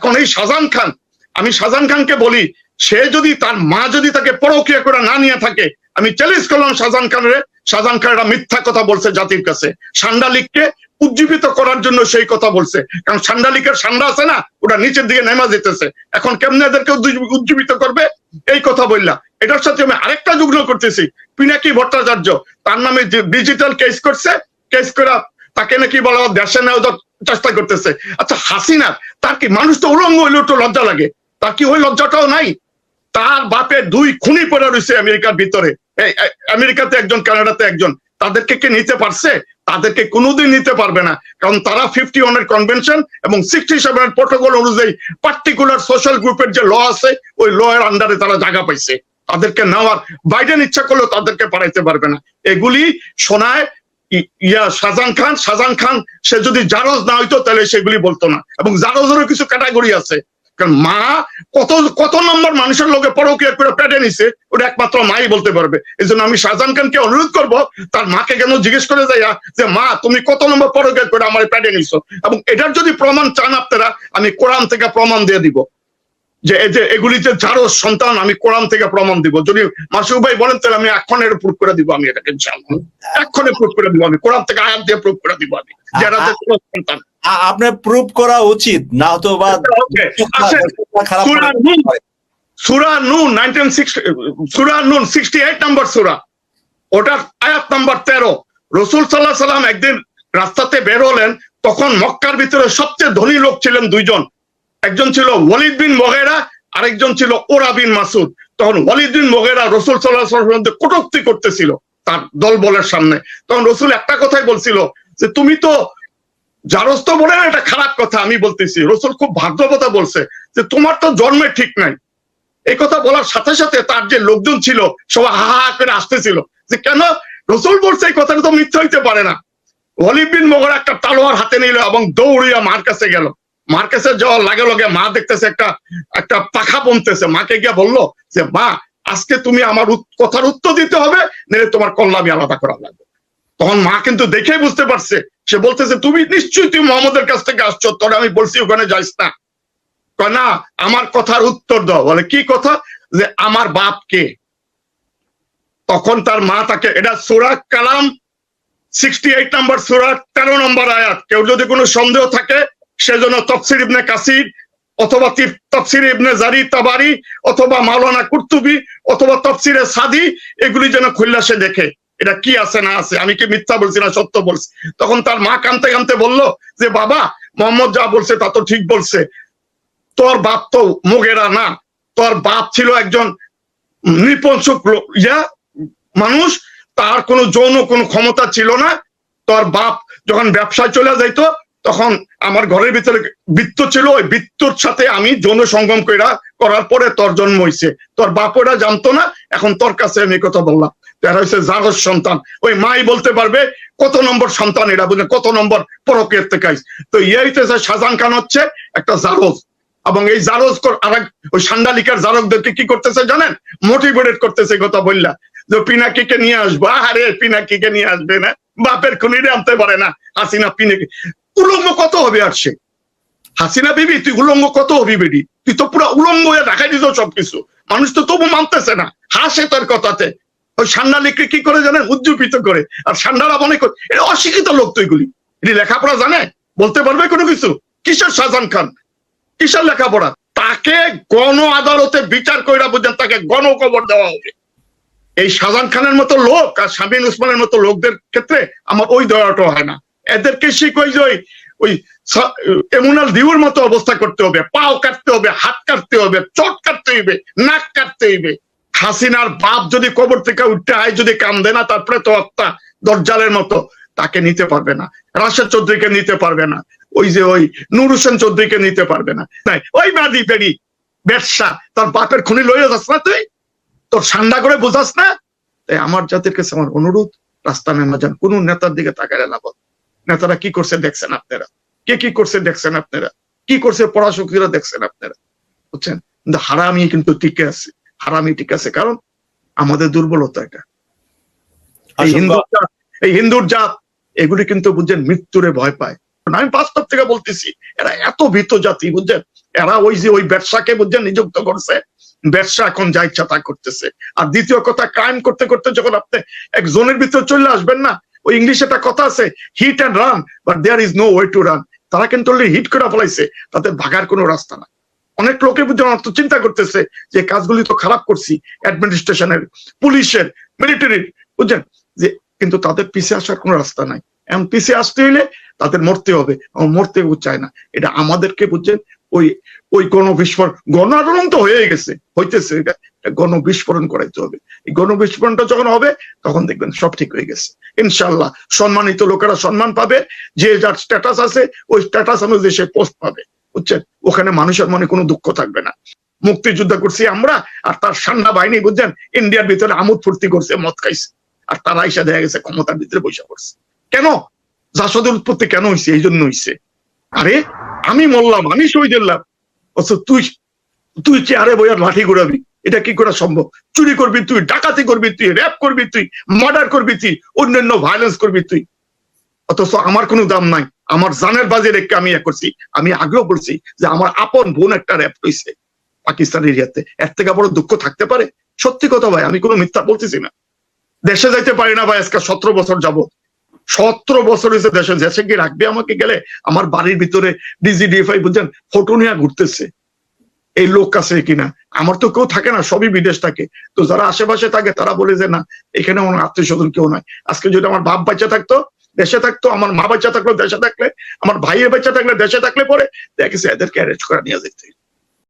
এখন এই শাহজাহান খান, আমি শাহজাহান খানকে বলি, সে যদি তার মা যদি তাকে পরকিয়া করে না নিয়ে থাকে, আমি চ্যালেঞ্জ করলাম শাহজাহান খানের, শাহজাহান খান একটা মিথ্যা কথা বলছে জাতির কাছে। সান্ডালিককে উজ্জীবিত করার জন্য সেই কথা বলছে। কারণ সান্ডালিকের সান্ডা আছে না, ওটা নিচের দিকে নেমা যেতেছে। এখন কেমনে এদেরকে উজ্জীবিত করবে? এই কথা বললা এটার সাথে আমি আরেকটা যুগ্ন করতেছি, পিনাকি ভট্টাচার্য। তার নামে ডিজিটাল কেস করছে কেস করা, তাকে নাকি বলা দেশে নেওয়ার চেষ্টা করতেছে। আচ্ছা হাসিনা তার কি মানুষ তো উলঙ্গ হইলে একটু লজ্জা লাগে? তার কি ওই লজ্জাটাও নাই? তার বাপের দুই খুনি পড়ে রয়েছে আমেরিকার ভিতরে। আমেরিকাতে একজন, কানাডাতে একজন। তাদেরকে কে নিতে পারছে? তাদেরকে কোনোদিন নিতে পারবে না। কারণ তারা ফিফটি ওয়ানের কনভেনশন এবং সিক্সটি সেভেনের প্রোটোকল অনুযায়ী পার্টিকুলার সোশ্যাল গ্রুপের যে ল আছে, ওই ল এর আন্ডারে তারা জায়গা পাইছে। তাদেরকে নেওয়ার বাইডেন ইচ্ছা করলেও তাদেরকে পাঠাইতে পারবে না। এগুলি শোনায় ইয়া শাহজাহান খান শাহজাহান খান, সে যদি জারজ না হইতো, তাহলে সেগুলি বলতো না। এবং জারজেরও কিছু ক্যাটাগরি আছে। কারণ মা কত কত নম্বর মানুষের লোকে পরকিয়া করে পেটে নিছে, ওটা একমাত্র মাই বলতে পারবে। এই জন্য আমি শাহজাহান খানকে অনুরোধ করব, তার মাকে কেন জিজ্ঞেস করে যাইয়া যে, মা, তুমি কত নম্বর পরকিয়া করে আমার পেটে নিছো? এবং এটার যদি প্রমাণ চান আপনারা, আমি কোরআন থেকে প্রমাণ দিয়ে দিব। যে এই যে এগুলি যে যারো সন্তান আমি কোরআন থেকে প্রমাণ দিব। যদি মাসুক ভাই বলেন তাহলে আমি এক্ষণে প্রুফ করে দিব আমি এটাকে এক্ষণে প্রুফ করে দিব আমি কোরআন থেকে আয়াত দিয়ে প্রুফ করে দিব আমি যারা যে সন্তান। আপনার প্রুভ করা উচিত না হতো বা সূরা নূন, সুরা নুন নাইনটিন সুরা নুন সিক্সটি এইট নাম্বার সুরা। ওটার আয়াত নাম্বার তেরো। রসুল সাল্লাহ সাল্লাম একদিন রাস্তাতে বের হলেন তখন মক্কার ভিতরে সবচেয়ে ধনী লোক ছিলেন দুইজন। একজন ছিল ওয়ালিদ বিন মগেরা আরেকজন ছিল ওরা বিন মাসুদ তখন ওয়ালিদ বিন মগেরা রসুল সাল্লাহ কটুক্তি করতেছিল তার দল বলের সামনে। তখন রসুল একটা কথাই বলছিল যে, তুমি তো জারস্ত বলে না এটা খারাপ কথা, আমি বলতেছি। রসুল খুব ভাগ্যবতা বলছে যে, তোমার তো জন্মে ঠিক নাই। এই কথা বলার সাথে সাথে তার যে লোকজন ছিল, সবাই হা হা করে আসতেছিল যে, কেন? রসুল বলছে এই কথাটা তো মিথ্যা হইতে পারে না। ওয়ালিদ বিন মগর একটা তালোয়ার হাতে নিল এবং দৌড়িয়া মার কাছে গেল। মার কাছে যাওয়ার লাগে লগে মা দেখতেছে একটা একটা পাখা বমতেছে মাকে গিয়ে বলল যে, মা, আজকে তুমি আমার কথার উত্তর দিতে হবে, নাহলে তোমার কল্যাণী আলাদা করা লাগবে। তখন মা কিন্তু দেখেই বুঝতে পারছে। সে বলতেছে, তুমি নিশ্চয়ই তুমি মোহাম্মদের কাছ থেকে আসছো তোরা আমি বলছি ওখানে যাইস না। না, আমার কথার উত্তর দাও। বলে, কি কথা? যে, আমার বাপ কে? তখন তার মা তাকে, এটা সুরা কালাম সিক্সটি এইট নাম্বার সুরা তেরো নম্বর আয়াত। কেউ যদি কোনো সন্দেহ থাকে সেজন্য তফসির ইবনে কাসির অথবা তিফ- তফসির ইবনে জারি তাবারি অথবা মাওলানা কুর্তুবি অথবা তফসিরে সাদি, এগুলি যেন খুললা সে দেখে। এটা কি আছে না আছে? আমি কি মিথ্যা বলছি না সত্য বলছি? তখন তার মা কানতে কানতে বলল যে, বাবা, মোহাম্মদ যা বলছে তা তো ঠিক বলছে। তোর বাপ তো মুগেরা না। তোর বাপ ছিল একজন নৃপংসক লোক ইয়া মানুষ। তার কোনো যৌন কোনো ক্ষমতা ছিল না। তোর বাপ যখন ব্যবসায় চলে যাইতো, তখন আমার ঘরের ভিতরে বৃত্ত ছিল, ওই বৃত্তর সাথে আমি যৌন সঙ্গম কইরা করার পরে তোর জন্ম হইছে। তোর বাপ ওরা জানতো না, এখন তোর কাছে আমি কথা বললাম। তারা হচ্ছে জাগর সন্তান। ওই মাই বলতে পারবে কত নম্বর সন্তান এরা বুঝলে, কত নম্বর পরকের থেকে। তো ইয়ে শাহজাহান খান হচ্ছে একটা জারজ এবং এই জারজ আরেক ওই সান্ডালিকার জারকদেরকে কি করতেছে জানেন? মোটিভেটেড করতেছে কথা বললা যে পিনাকিকে নিয়ে আসব। আরে পিনাকিকে নিয়ে আসবে না। বাপের খুনিরে আনতে পারে না। হাসিনা পিনাকি উলঙ্গ কত হবে আর সে? হাসিনা বিবি, তুই উলঙ্গ কত হবি বেডি তুই তো পুরো উলঙ্গ হয়ে দেখাই দিত সবকিছু। মানুষ তো তবু মানতেছে না। হাসে তোর কথাতে। ওই সান্ডালিককে কি করে জানেন? উজ্জীবিত করে। আর সান্ডারা মনে করে এটা অশিক্ষিত লোক তো এগুলি এটি লেখাপড়া জানে? বলতে পারবে কোনো কিছু? কিসের শাহজাহান খান? কিসের লেখাপড়া? তাকে গণ আদালতে বিচার কইরা বুঝেন, তাকে গণ কবর দেওয়া হবে। এই শাহজাহান খানের মতো লোক আর শামীন উসমানের মতো লোকদের ক্ষেত্রে আমার ওই দয়াটা হয় না। এদেরকে শিখই যে ওই- এমুনাল দিউর মতো অবস্থা করতে হবে, পাও কাটতে হবে, হাত কাটতে হবে চট কাটতে হইবে নাক কাটতে হইবে হাসিনার বাপ যদি কবর থেকে উঠতে হয়, যদি কান্দে না, তারপরে তো হত্যা দরজালের মতো। তাকে নিতে পারবে না। রাশেদ চৌধুরীকে নিতে পারবে না। ওই যে ওই নূর হোসেন চৌধুরীকে নিতে পারবে না। ওই মাদি পেড়ি ব্যবসা। তোর বাপের খুনি লইয়া যাস না তুই? তোর ঠান্ডা করে বোঝাস না? তাই আমার জাতির কাছে আমার অনুরোধ, রাস্তা নেমা যান কোন নেতার দিকে তাকায় না বল। নেতারা কি করছে দেখছেন আপনারা? কে কি করছে দেখছেন আপনারা? কি করছে পড়াশোকীরা দেখছেন আপনারা? বুঝছেন? কিন্তু হারামি কিন্তু টিকে আছে। হারামি ঠিক আছে। কারণ আমাদের দুর্বলতা এটা। এই জাত এই হিন্দুর জাত এগুলি কিন্তু বুঝছেন মৃত্যুরে ভয় পায়। আমি বাস্তব থেকে বলতেছি এরা এত ভীত জাতি বুঝছেন? এরা ওই যে ওই ব্যবসাকে বুঝছেন নিযুক্ত করছে। ব্যবসা এখন যা ইচ্ছা তা করতেছে। আর দ্বিতীয় কথা ক্রাইম করতে করতে যখন আপনি এক জোনের ভিতরে চলে আসবেন না ওই ইংলিশে একটা কথা আছে hit and run but there is no way to run তারা কিন্তু হিট করে ফেলাইছে তাদের ভাগার কোনো রাস্তা না অনেক লোকে বুঝছেন অত চিন্তা করতেছে যে, কাজগুলি তো খারাপ করছি অ্যাডমিনিস্ট্রেশনের পুলিশের মিলিটারির বুঝছেন? যে, কিন্তু তাদের পিছিয়ে আসার কোনো রাস্তা নাই। এমন পিছিয়ে আসতে হইলে তাদের মরতে হবে। মরতে চায় না। এটা আমাদেরকে বুঝছেন? ওই ওই গণবিস্ফোরণ গণ আন্দোলন তো হয়ে গেছে, হইতেছে, এটা গণবিস্ফোরণ করাইতে হবে। এই গণবিস্ফোরণটা যখন হবে, তখন দেখবেন সব ঠিক হয়ে গেছে। ইনশাল্লাহ সম্মানিত লোকেরা সম্মান পাবে, যে যার স্ট্যাটাস আছে, ওই স্ট্যাটাস অনুযায়ী সে পোস্ট পাবে, বুঝছেন? ওখানে মানুষের মনে কোনো দুঃখ থাকবে না। মুক্তিযুদ্ধ করছি আমরা, আর তার সান্না বাহিনী বুঝছেন? ইন্ডিয়ার ভিতরে আমোদ ফুর্তি করছে, মদ খাইছে, আর তারা এসে দেখা গেছে ক্ষমতার ভিতরে বসে করছে কেন? জাসদের উৎপত্তি কেন হয়েছে এই জন্য হয়েছে আরে আমি মরলাম, আমি শহীদ হলাম। অথচ তুই তুই চেয়ারে বইয়ার লাঠি ঘুরাবি। এটা কি করে সম্ভব? চুরি করবি তুই, ডাকাতি করবি তুই র্যাপ করবি তুই মার্ডার করবি তুই, অন্যান্য ভায়োলেন্স করবি তুই। অথচ আমার কোনো দাম নাই। আমার জানের বাজে রেখে আমি ইয়ে করছি। আমি আগেও বলছি যে আমার আপন বোন একটা র্যাপ হয়েছে পাকিস্তান এরিয়াতে। এর থেকে বড় দুঃখ থাকতে পারে? সত্যি কথা ভাই, আমি কোনো মিথ্যা বলতেছি না। দেশে যাইতে পারি না ভাই, আজকে সতেরো বছর যাবত সতেরো বছর হয়েছে দেশে দেশে কি রাখবে আমাকে গেলে আমার বাড়ির ভিতরে ডিজিডিএফআই বুঝছেন, ফটো নিয়ে ঘুরতেছে। এই লোক আছে কিনা? আমার তো কেউ থাকে না, সবই বিদেশ থাকে। তো যারা আশেপাশে থাকে তারা বলে যে, না, এখানে আমার আত্মীয় স্বজন কেউ নাই। আজকে যদি আমার বাপ বাচ্চা থাকতো, দেশে থাকতো, আমার মা বাচ্চা থাকল, দেশে থাকলে, আমার ভাইয়ের বাচ্চা থাকলে, দেশে থাকলে পরে, দেখেছে এদেরকে অ্যারেঞ্জ করে নিয়ে যেতে।